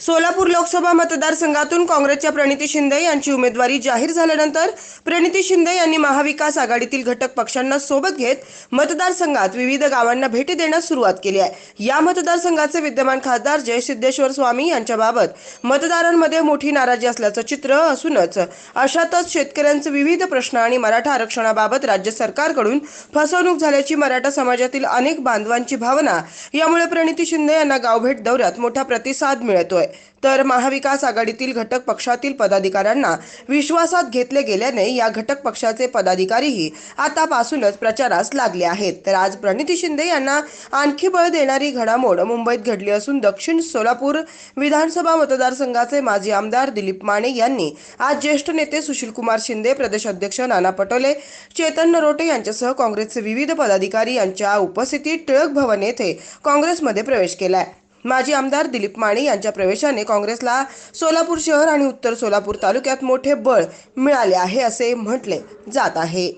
सोलापूर लोकसभा मतदारसंघातून काँग्रेसच्या प्रणिती शिंदे यांची उमेदवारी जाहीर झाल्यानंतर प्रणिती शिंदे यांनी महाविकास आघाडीतील घटक पक्षांना सोबत घेत मतदारसंघात विविध गावांना भेटी देण्यास सुरुवात केली आहे. या मतदारसंघाचे विद्यमान खासदार जय सिद्धेश्वर स्वामी यांच्याबाबत मतदारांमध्ये मोठी नाराजी असल्याचं चित्र असूनच अशातच शेतकऱ्यांचे विविध प्रश्न आणि मराठा आरक्षणाबाबत राज्य सरकारकडून फसवणूक झाल्याची मराठा समाजातील अनेक बांधवांची भावना यामुळे प्रणिती शिंदे यांना गावभेट दौऱ्यात मोठा प्रतिसाद मिळतोय. तर महाविकास आघाडीतील घटक पक्षातील पदाधिकाऱ्यांना विश्वासात घेतले गेल्याने या घटक पक्षाचे पदाधिकारीही आतापासूनच प्रचारास लागले आहेत. तर आज प्रणिती शिंदे यांना आणखी बळ देणारी घडामोड मुंबईत घडली असून दक्षिण सोलापूर विधानसभा मतदारसंघाचे माजी आमदार दिलीप माने यांनी आज ज्येष्ठ नेते सुशीलकुमार शिंदे प्रदेश अध्यक्ष नाना पटोले चेतन नरोटे यांच्यासह काँग्रेसचे विविध पदाधिकारी यांच्या उपस्थितीत टिळक भवन येथे काँग्रेसमध्ये प्रवेश केलाय. माजी आमदार दिलीप माने यांच्या प्रवेशाने काँग्रेसला सोलापूर शहर आणि उत्तर सोलापूर तालुक्यात मोठे बळ मिळाले आहे असे म्हटले जात आहे.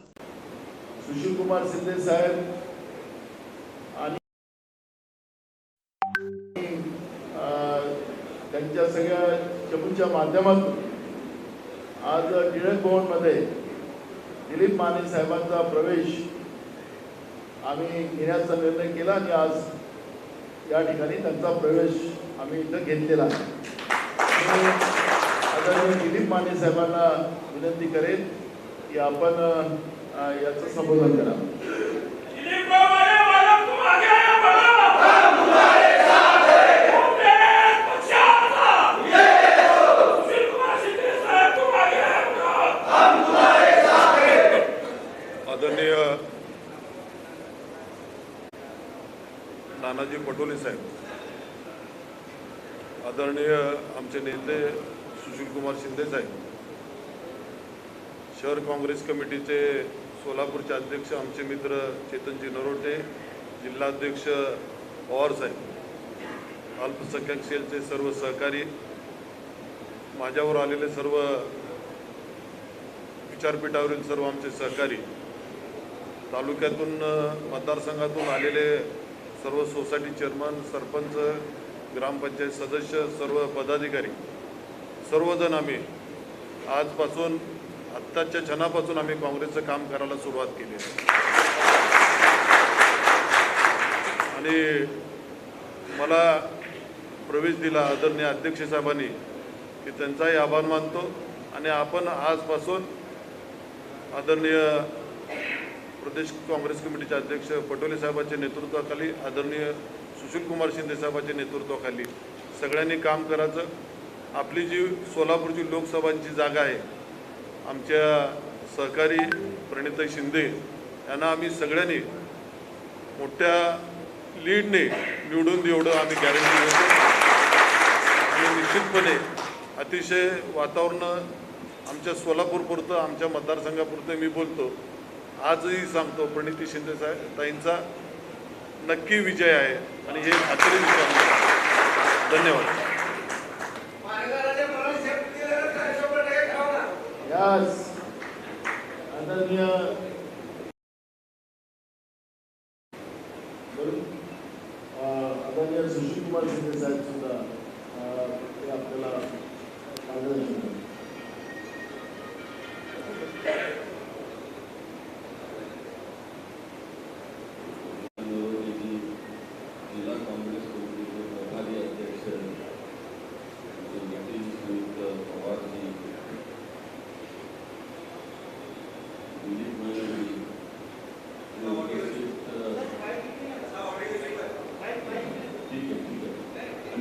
सुशील कुमार शिंदे साहेब आणि त्यांच्या सगळ्या चमूच्या माध्यमातून आज टिळक भवनमध्ये दिलीप माने साहेबांचा प्रवेश आम्ही घेण्याचा निर्णय केला आणि आज या ठिकाणी त्यांचा प्रवेश आम्ही इथं घेतलेला आहे. मी दिलीप माने साहेबांना विनंती करेन की आपण याचं संबोधन करा. आदरणीय नानाजी पटोले साहेब. आदरणीय आमचे नेते सुशीलकुमार शिंदे साहेब. शहर काँग्रेस कमिटीचे सोलापूरचे अध्यक्ष आमचे मित्र चेतनजी नरोटे जिल्हाध्यक्ष पवार साहेब. अल्पसंख्याक सेलचे सर्व सहकारी माझ्यावर आलेले सर्व विचारपीठावरील सर्व आमचे सहकारी तालुक्यातून मतदारसंघातून आलेले सर्व सोसायटी चेअरमन सरपंच ग्रामपंचायत सदस्य सर्व पदाधिकारी सर्वजण आम्ही आजपासून आत्ताच्या क्षणापासून आम्ही काँग्रेसचं काम करायला सुरुवात केली आणि मला प्रवेश दिला आदरणीय अध्यक्ष साहेबांनी की त्यांचाही आभार मानतो. आणि आपण आजपासून आदरणीय प्रदेश काँग्रेस कमिटीचे अध्यक्ष पटोले साहेबांच्या नेतृत्वाखाली आदरणीय सुशीलकुमार शिंदे साहेबांच्या नेतृत्वाखाली सगळ्यांनी काम करायचं. आपली जी सोलापूरची लोकसभांची जागा आहे आमच्या सहकारी प्रणिताई शिंदे यांना आम्ही सगळ्यांनी मोठ्या लीडने निवडून एवढं आम्ही गॅरंटी देतो. आणि निश्चितपणे अतिशय वातावरण आमच्या सोलापूरपुरतं आमच्या मतदारसंघापुरतं मी बोलतो. आजही सांगतो प्रणिती शिंदे साहेब ताईंचा नक्की विजय आहे आणि हे खात्री धन्यवाद. आदरणीय आदरणीय सुशील कुमार शिंदे साहेब.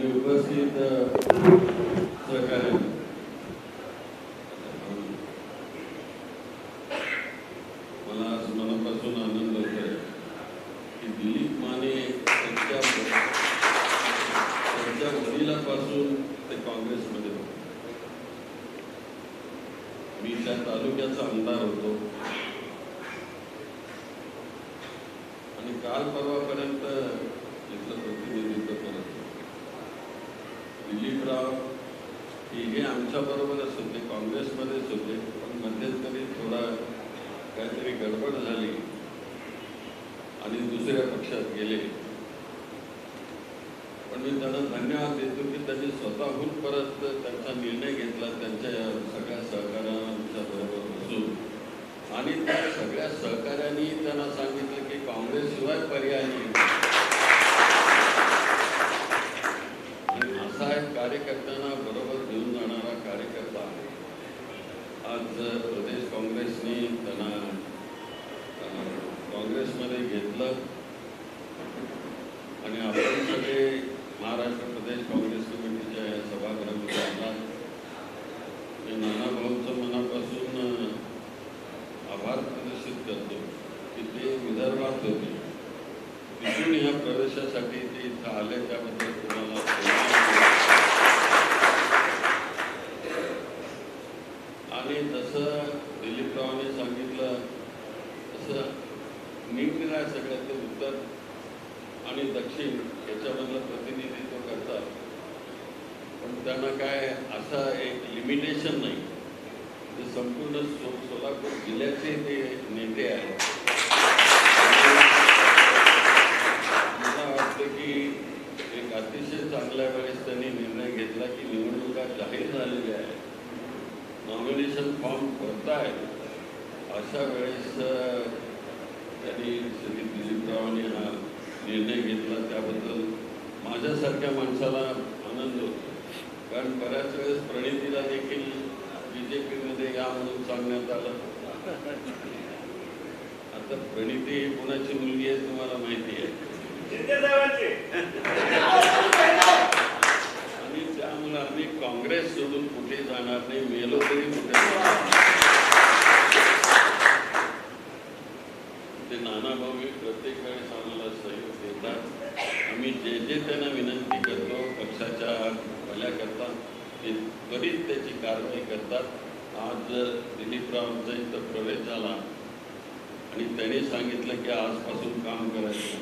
उपस्थित मला आज मनापासून आनंद होत आहे की दिलीप माने त्यांच्या त्यांच्या वडिलापासून ते काँग्रेसमध्ये होते. मी त्या तालुक्याचा आमदार होतो. आणि काल परवापर्यंत दिलीपराव हे हे आमच्याबरोबरच होते काँग्रेसमध्येच होते पण मध्यंतरी थोडा काहीतरी गडबड झाली आणि दुसऱ्या पक्षात गेले. पण मी त्यांना धन्यवाद देतो की त्यांनी स्वतःहून परत त्यांचा निर्णय घेतला त्यांच्या या सगळ्या सहकाऱ्यांच्या बरोबर बसून. आणि त्या सगळ्या सहकाऱ्यांनी त्यांना सांगितलं की काँग्रेसशिवाय पर्याय नाही आणि असा एक कार्यकर्त्यांना बरोबर घेऊन जाणारा कार्यकर्ता आज प्रदेश काँग्रेसने त्यांना काँग्रेसमध्ये घेतलं. आणि आपण सगळे महाराष्ट्र प्रदेश काँग्रेस कमिटीच्या सभागृहामध्ये आला मी नाना भाऊचं मनापासून आभार प्रदर्शित करतो की ते विदर्भात होते. तिथून ह्या प्रवेशासाठी ते इथं आले त्याबद्दल तुम्हाला धन्यवाद. आणि जसं दिलीपरावांनी सांगितलं तसं निरनिराळ्या सगळ्याचं उत्तर आणि दक्षिण याच्यामधलं प्रतिनिधित्व करतात. पण त्यांना काय असं एक लिमिटेशन नाही. ते संपूर्ण सो सोलापूर जिल्ह्याचे ते नेते आहेत मला वाटतं की एक अतिशय चांगल्या वेळेस त्यांनी निर्णय घेतला की निवडणुका जाहीर झालेल्या आहेत नॉमिनेशन फॉर्म भरतायत अशा वेळेस अं, त्यांनी श्री दिलीपरावांनी हा निर्णय घेतला त्याबद्दल माझ्यासारख्या माणसाला आनंद होतो. कारण बऱ्याच वेळेस प्रणितीला देखील बी जे पीमध्ये या म्हणून सांगण्यात आलं. आता प्रणिती ही कोणाची मुलगी आहे तुम्हाला माहिती आहे आणि त्यामुळे आम्ही काँग्रेस सोडून कुठे जाणार नाही मेलो तरी कुठे जाणार नाही. ते नाना भाऊ हे प्रत्येक वेळेस आम्हाला सहयोग देतात आम्ही जे जे त्यांना विनंती करतो पक्षाच्या भल्याकरता ते त्वरित त्याची कारवाई करतात. आज दिलीपरावांचा इथं प्रवेश झाला. आणि त्यांनी सांगितलं की आजपासून काम करायचं.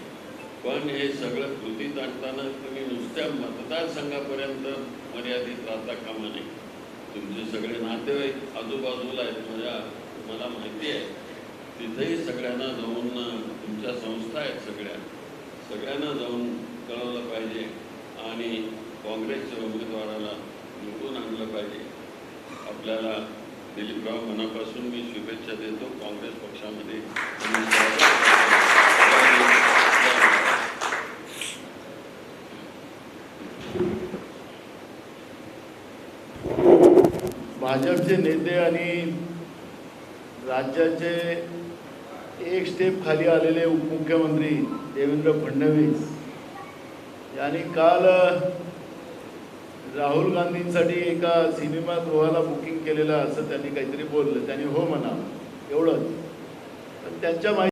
पण हे सगळं कृतीत आणताना तुम्ही नुसत्या मतदारसंघापर्यंत मर्यादित राहता कामा नये. तुमचे सगळे नातेवाईक आजूबाजूला आहेत. माझ्या मला माहिती आहे. तिथेही सगळ्यांना जाऊन तुमच्या संस्था आहेत सगळ्या. सगळ्यांना जाऊन कळवलं पाहिजे. आणि काँग्रेसच्या उमेदवाराला निवडून आणलं पाहिजे. आपल्याला दिलीपराव मनापासून मी शुभेच्छा देतो. काँग्रेस पक्षामध्ये भाजपचे नेते आणि राज्याचे एक स्टेप खाली आलेले उपमुख्यमंत्री देवेंद्र फडणवीस यांनी काल राहुल गांधींसाठी एका सिनेमागृहाला बुकिंग केलेलं असं त्यांनी काहीतरी बोललं. त्यांनी हो म्हणा एवढंच पण त्यांच्या माहिती